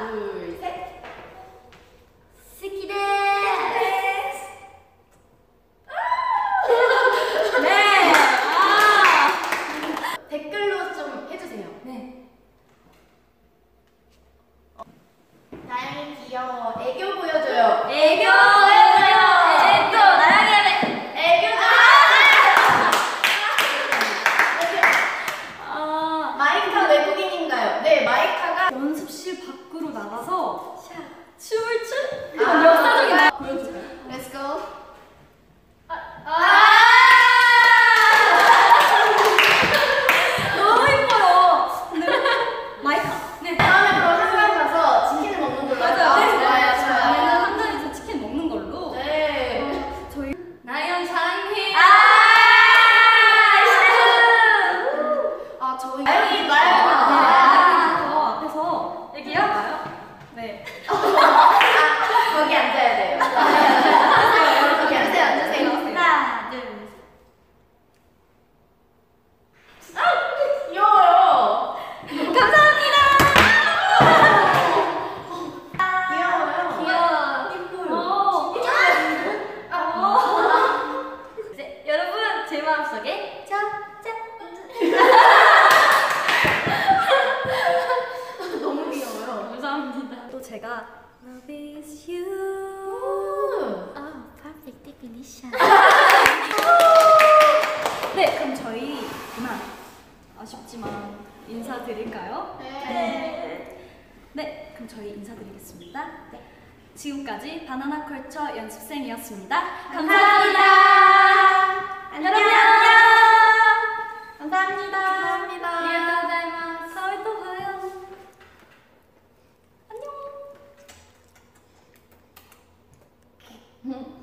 둘, 셋. 스키댄. 네. 아. 아. 댓글로 좀 해주세요. 네. 나영이 귀여워. 애교 보여줘요. 애교. 여기요? 네. 감사합니다. 또 제가 Love is you. Oh, perfect definition. 네, 그럼 저희 이만 아쉽지만 인사드릴까요? 네. 네, 그럼 저희 인사드리겠습니다. 네. 지금까지 바나나 컬처 연습생이었습니다 감사합니다. Hmm.